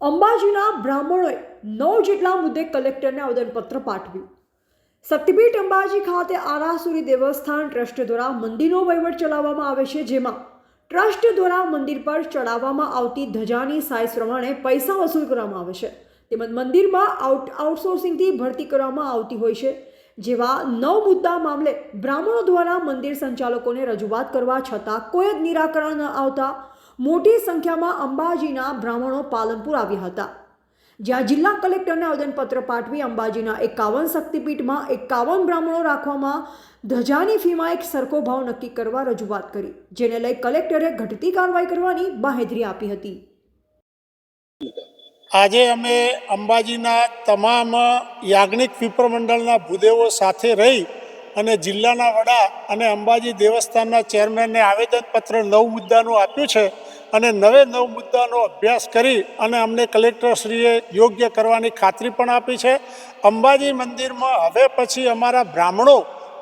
અંબાજીના બ્રાહ્મણોએ નવ જેટલા મુદ્દે કલેક્ટરને આવેદનપત્ર પાઠવ્યું. શક્તિપીઠ અંબાજી ખાતે આરાસુરી દેવસ્થાન ટ્રસ્ટ દ્વારા મંદિરનો વહીવટ ચલાવવામાં આવે છે, જેમાં ટ્રસ્ટ દ્વારા મંદિર પર ચડાવવામાં આવતી ધજાની સાઇઝ પ્રમાણે પૈસા વસૂલ કરવામાં આવે છે. તેમજ મંદિરમાં આઉટ, આઉટસોર્સિંગથી ભરતી કરવામાં આવતી હોય છે, જેવા નવ મુદ્દા મામલે બ્રાહ્મણો દ્વારા મંદિર સંચાલકોને રજૂઆત કરવા છતાં કોઈ જ નિરાકરણ ન આવતા મોટી સંખ્યામાં અંબાજીના બ્રાહ્મણો પાલનપુર આવ્યા હતા. જ્યાં જિલ્લા કલેક્ટરને આવેદનપત્ર પાઠવી અંબાજીના એકાવન શક્તિપીઠમાં એકાવન બ્રાહ્મણો રાખવામાં ધજાની ફીમાં એક સરખો ભાવ નક્કી કરવા રજૂઆત કરી, જેને લઈ કલેક્ટરે ઘટતી કાર્યવાહી કરવાની બાહેધરી આપી હતી. આજે અમે અંબાજીના તમામ યાજ્ઞિક વિપ્રમંડળના ભૂદેવો સાથે રહી અને જિલ્લાના વડા અને અંબાજી દેવસ્થાનના ચેરમેનને આવેદનપત્ર નવ મુદ્દાનું આપ્યું છે. અને નવે નવ મુદ્દાનો અભ્યાસ કરી અને અમને કલેક્ટરશ્રીએ યોગ્ય કરવાની ખાતરી પણ આપી છે. અંબાજી મંદિરમાં હવે પછી અમારા બ્રાહ્મણો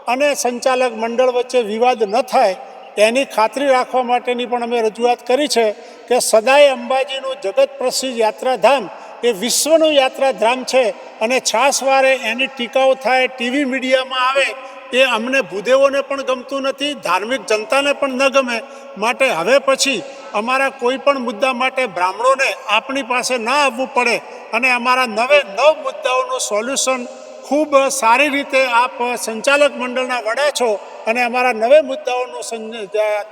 અને સંચાલક મંડળ વચ્ચે વિવાદ ન થાય એની ખાતરી રાખવા માટેની પણ અમે રજૂઆત કરી છે કે સદાય અંબાજીનું જગત પ્રસિદ્ધ યાત્રાધામ એ વિશ્વનું યાત્રાધામ છે અને છાસવારે એની ટીકાઓ થાય, ટીવી મીડિયામાં આવે એ અમને ભૂદેવોને પણ ગમતું નથી, ધાર્મિક જનતાને પણ ન ગમે. માટે હવે પછી અમારા કોઈ પણ મુદ્દા માટે બ્રાહ્મણોને આપણી પાસે ન આવવું પડે અને અમારા નવે નવ મુદ્દાઓનું સોલ્યુશન ખૂબ સારી રીતે આપ સંચાલક મંડળના વડા છો અને અમારા નવે મુદ્દાઓનું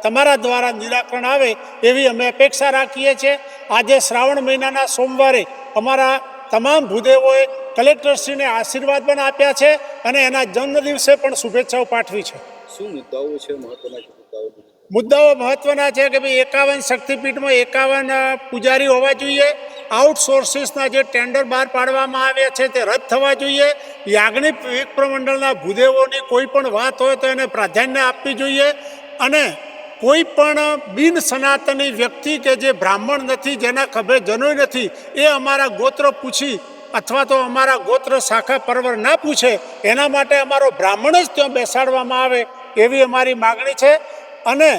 તમારા દ્વારા નિરાકરણ આવે એવી અમે અપેક્ષા રાખીએ છીએ. આજે શ્રાવણ મહિનાના સોમવારે અમારા તમામ ભૂદેવોએ કલેક્ટરશ્રીને આશીર્વાદ પણ આપ્યા છે અને એના જન્મ દિવસે પણ શુભેચ્છાઓ પાઠવી છે. શું મુદ્દાઓ છે મહત્વના મુદ્દાઓ? મુદ્દાઓ મહત્વના છે કે ભાઈ એકાવન શક્તિપીઠમાં એકાવન પૂજારી હોવા જોઈએ. આઉટસોર્સિસના જે ટેન્ડર બહાર પાડવામાં આવ્યા છે તે રદ થવા જોઈએ. યાજ્ઞિક વિપ્રમંડળના ભૂદેવોની કોઈ પણ વાત હોય તો એને પ્રાધાન્ય આપવી જોઈએ. અને કોઈ પણ બિન સનાતની વ્યક્તિ કે જે બ્રાહ્મણ નથી, જેના ખભે જનોય નથી, એ અમારા ગોત્ર પૂછી અથવા તો અમારા ગોત્ર શાખા પરવર ના પૂછે, એના માટે અમારો બ્રાહ્મણ જ ત્યાં બેસાડવામાં આવે એવી અમારી માગણી છે. અને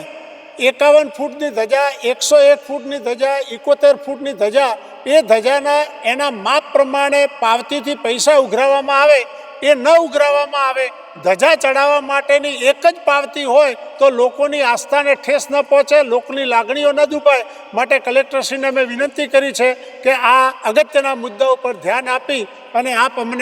એકાવન ફૂટની ધજા, એકસો એક ફૂટની ધજા, એકોતેર ફૂટની ધજા, એ ધજાના એના માપ પ્રમાણે પાવતીથી પૈસા ઉઘરાવવામાં આવે એ ન ઉઘરાવવામાં આવે. ધજા ચડાવવા માટેની એક જ પાવતી હોય તો લોકોની આસ્થાને ઠેસ ન પહોંચે, લોકોની લાગણીઓ ન દુભાય. માટે કલેક્ટરશ્રીને અમે વિનંતી કરી છે કે આ અગત્યના મુદ્દા ઉપર ધ્યાન આપી અને આપ અમને